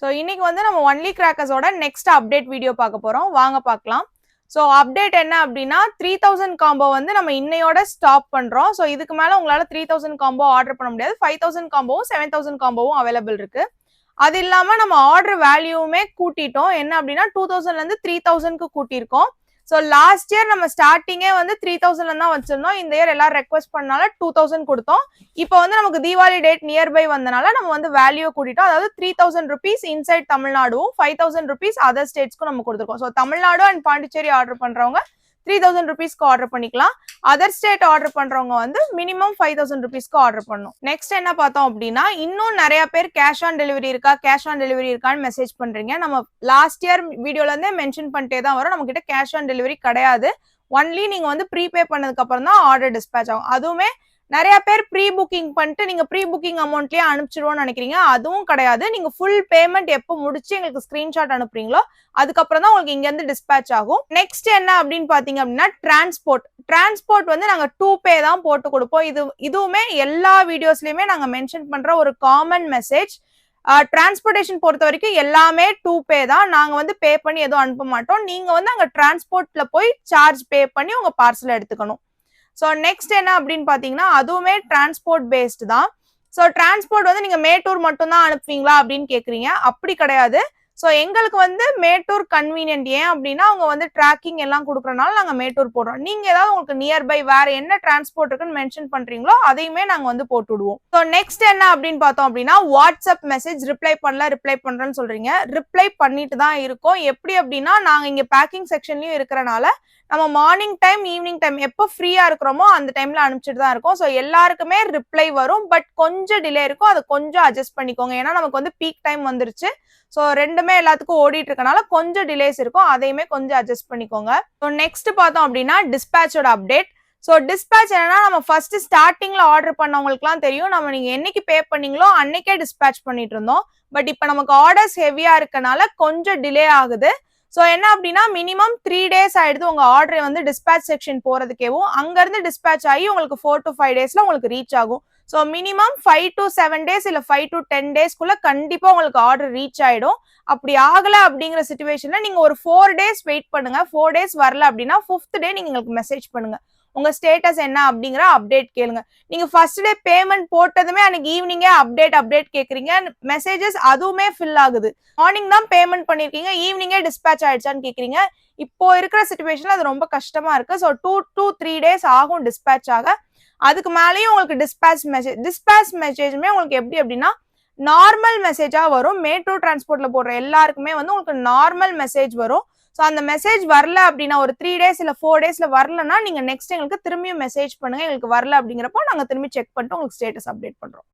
So இன்னைக்கு வந்து நம்ம ஒன்லி கிராக்கர்ஸோட நெக்ஸ்ட் அப்டேட் வீடியோ பார்க்க போகிறோம் வாங்க பார்க்கலாம். ஸோ அப்டேட் என்ன அப்படின்னா த்ரீ தௌசண்ட் காம்போ வந்து நம்ம இன்னையோட ஸ்டாப் பண்ணுறோம் ஸோ இதுக்கு மேலே உங்களால் த்ரீ தௌசண்ட் காம்போ ஆர்டர் பண்ண முடியாது. ஃபைவ் தௌசண்ட் காம்போவும் செவன் தௌசண்ட் காம்போவும் அவைலபிள் இருக்கு. அது இல்லாமல் நம்ம ஆர்டர் வேல்யூவுமே கூட்டிட்டோம். என்ன அப்படின்னா டூ தௌசண்ட்லேருந்து த்ரீ தௌசண்ட்க்கு கூட்டியிருக்கோம். ஸோ லாஸ்ட் இயர் நம்ம ஸ்டார்டிங்கே வந்து த்ரீ தௌசண்ட்ல தான் வச்சிருந்தோம். இந்த இயர் எல்லாரும் ரெக்வஸ்ட் பண்ணனால டூ தௌசண்ட் கொடுத்தோம். இப்போ வந்து நமக்கு தீபாவளி டேட் நியர்பை வந்தனால நம்ம வந்து வேல்யூ கூட்டிட்டோம். அதாவது த்ரீ தௌசண்ட் ருபீஸ் இன்சைட் தமிழ்நாடும் ஃபைவ் தௌசண்ட் ருபீஸ் அதர் ஸ்டேட்ஸ்க்கும் நம்ம கொடுத்துருக்கோம். So Tamil Nadu and Pondicherry order பண்றவங்க த்ரீ தௌசண்ட் ருபீஸ்க்கு ஆர்டர் பண்ணிக்கலாம். அதர் ஸ்டேட் ஆர்டர் பண்றவங்க வந்து மினிமம் ஃபைவ் தௌசண்ட் ருபீஸ்க்கு ஆர்டர் பண்ணும் நெக்ஸ்ட் என்ன பார்த்தோம் அப்படின்னா இன்னும் நிறைய பேர் கேஷ் ஆன் டெலிவரி இருக்கா கேஷ் ஆன் டெலிவரி இருக்கான்னு மெசேஜ் பண்றீங்க. நம்ம லாஸ்ட் இயர் வீடியோல இருந்தே மென்ஷன் பண்ணிட்டே தான் வரும். நம்ம கிட்ட கேஷ் ஆன் டெலிவரி கிடையாது. ஒன்லி நீங்க வந்து ப்ரீபே பண்ணதுக்கு அப்புறம் தான் ஆர்டர் டிஸ்பேச் ஆகும். அதுவுமே நிறைய பேர் ப்ரீ புக்கிங் பண்ணிட்டு நீங்க ப்ரீ புக்கிங் அமௌண்ட்லயே அனுப்பிச்சிடுவோம்னு நினைக்கிறீங்க. அதுவும் கிடையாது. நீங்க ஃபுல் பேமெண்ட் எப்போ முடிச்சு எங்களுக்கு ஸ்கிரீன்ஷாட் அனுப்புறீங்களோ அதுக்கப்புறம் தான் உங்களுக்கு இங்க இருந்து டிஸ்பேச் ஆகும். நெக்ஸ்ட் என்ன அப்படின்னு பாத்தீங்க அப்படின்னா டிரான்ஸ்போர்ட் டிரான்ஸ்போர்ட் வந்து நாங்க டூ பே தான் போட்டு கொடுப்போம். இது இதுவுமே எல்லா வீடியோஸ்லயுமே நாங்க மென்ஷன் பண்ற ஒரு காமன் மெசேஜ் டிரான்ஸ்போர்டேஷன் பொறுத்த வரைக்கும் எல்லாமே டூ பே தான். நாங்க வந்து பே பண்ணி எதுவும் அனுப்ப மாட்டோம். நீங்க வந்து அங்க டிரான்ஸ்போர்ட்ல போய் சார்ஜ் பே பண்ணி உங்க பார்சல் எடுத்துக்கணும். ஸோ நெக்ஸ்ட் என்ன அப்படின்னு பார்த்தீங்கன்னா அதுவுமே டிரான்ஸ்போர்ட் பேஸ்டு தான். ஸோ டிரான்ஸ்போர்ட் வந்து நீங்கள் மேட்டூர் மட்டும்தான் அனுப்புவீங்களா அப்படின்னு கேட்குறீங்க அப்படி கிடையாது. ஸோ எங்களுக்கு வந்து மேட்டூர் கன்வீனியன்ட் ஏன் அப்படின்னா அவங்க வந்து ட்ராக்கிங் எல்லாம் கொடுக்குறனால நாங்கள் மேட்டூர் போடுறோம். நீங்கள் ஏதாவது உங்களுக்கு நியர்பை வேற என்ன டிரான்ஸ்போர்ட் இருக்குன்னு மென்ஷன் பண்றீங்களோ அதையுமே நாங்கள் வந்து போட்டுடுவோம் ஸோ நெக்ஸ்ட் என்ன அப்படின்னு பார்த்தோம் அப்படின்னா வாட்ஸ்அப் மெசேஜ் ரிப்ளை பண்ணல ரிப்ளை பண்றேன்னு சொல்றீங்க. ரிப்ளை பண்ணிட்டு தான் இருக்கோம். எப்படி அப்படின்னா நாங்கள் இங்கே பேக்கிங் செக்ஷன்லயும் இருக்கிறனால நம்ம மார்னிங் டைம் ஈவினிங் டைம் எப்போ ஃப்ரீயா இருக்கிறோமோ அந்த டைம்ல அனுப்பிச்சிட்டு தான் இருக்கோம். ஸோ எல்லாருக்குமே ரிப்ளை வரும். பட் கொஞ்சம் டிலே இருக்கும். அதை கொஞ்சம் அட்ஜஸ்ட் பண்ணிக்கோங்க. ஏன்னா நமக்கு வந்து பீக் டைம் வந்துருச்சு. ஸோ ரெண்டு எல்லாமே எல்லாத்துக்கும் ஓடிட்டு இருக்கனால கொஞ்சம் டிலேஸ் இருக்கும். அதையுமே கொஞ்சம் அட்ஜஸ்ட் பண்ணிக்கோங்க. ஸோ நெக்ஸ்ட் பார்த்தோம் அப்படின்னா டிஸ்பேச்சோட அப்டேட் ஸோ டிஸ்பேச் என்னன்னா நம்ம ஃபர்ஸ்ட் ஸ்டார்டிங்ல ஆர்டர் பண்ணவங்களுக்குலாம் தெரியும். நம்ம நீங்க என்னைக்கு பே பண்ணீங்களோ அன்னைக்கே டிஸ்பேச் பண்ணிட்டு இருந்தோம். பட் இப்போ நமக்கு ஆர்டர்ஸ் ஹெவியா இருக்கனால கொஞ்சம் டிலே ஆகுது. ஸோ என்ன அப்படின்னா மினிமம் த்ரீ டேஸ் ஆயிடுது உங்க ஆர்டரை வந்து டிஸ்பேச் செக்ஷன் போறதுக்கேவும். அங்கேருந்து டிஸ்பேச் ஆகி உங்களுக்கு ஃபோர் டு ஃபைவ் டேஸ்ல உங்களுக்கு ரீச் ஆகும். So minimum five to seven days இல்லை ஃபைவ் டு டென் டேஸ்க்குள்ள கண்டிப்பாக உங்களுக்கு ஆர்டர் ரீச் ஆயிடும். அப்படி ஆகலை அப்படிங்கிற சுச்சுவேஷனில் நீங்கள் ஒரு ஃபோர் டேஸ் வெயிட் பண்ணுங்க. ஃபோர் டேஸ் வரல அப்படின்னா ஃபிஃப்த் டே நீங்கள் எங்களுக்கு மெசேஜ் பண்ணுங்க. உங்க ஸ்டேட்டஸ் என்ன அப்படிங்கிற அப்டேட் கேளுங்க. நீங்க ஃபர்ஸ்ட் டே பேமெண்ட் போட்டதுமே அன்னைக்கு ஈவினிங்கே அப்டேட் அப்டேட் கேட்குறீங்க மெசேஜஸ் அதுவுமே ஃபில் ஆகுது. மார்னிங் தான் பேமெண்ட் பண்ணிருக்கீங்க. ஈவினிங்கே டிஸ்பேச் ஆயிடுச்சான்னு கேட்குறீங்க இப்போ இருக்கிற சுச்சுவேஷன்ல அது ரொம்ப கஷ்டமா இருக்கு. So two two three days ஆகும் டிஸ்பேச் ஆக. அதுக்கு மேலேயும் உங்களுக்கு டிஸ்பேச் மெசேஜ் டிஸ்பேச் மெசேஜுமே உங்களுக்கு எப்படி அப்படின்னா நார்மல் மெசேஜாக வரும். மேட்ரோ டிரான்ஸ்போர்ட்டில் போடுற எல்லாருக்குமே வந்து உங்களுக்கு நார்மல் மெசேஜ் வரும். ஸோ அந்த மெசேஜ் வரல அப்படின்னா ஒரு த்ரீ டேஸ் இல்லை ஃபோர் டேஸில் வரலன்னா நீங்கள் நெக்ஸ்ட் எங்களுக்கு திரும்பியும் மெசேஜ் பண்ணுங்கள் எங்களுக்கு வரல அப்படிங்கிறப்போ நாங்கள் திரும்பி செக் பண்ணிட்டு உங்களுக்கு ஸ்டேட்டஸ் அப்டேட் பண்ணுறோம்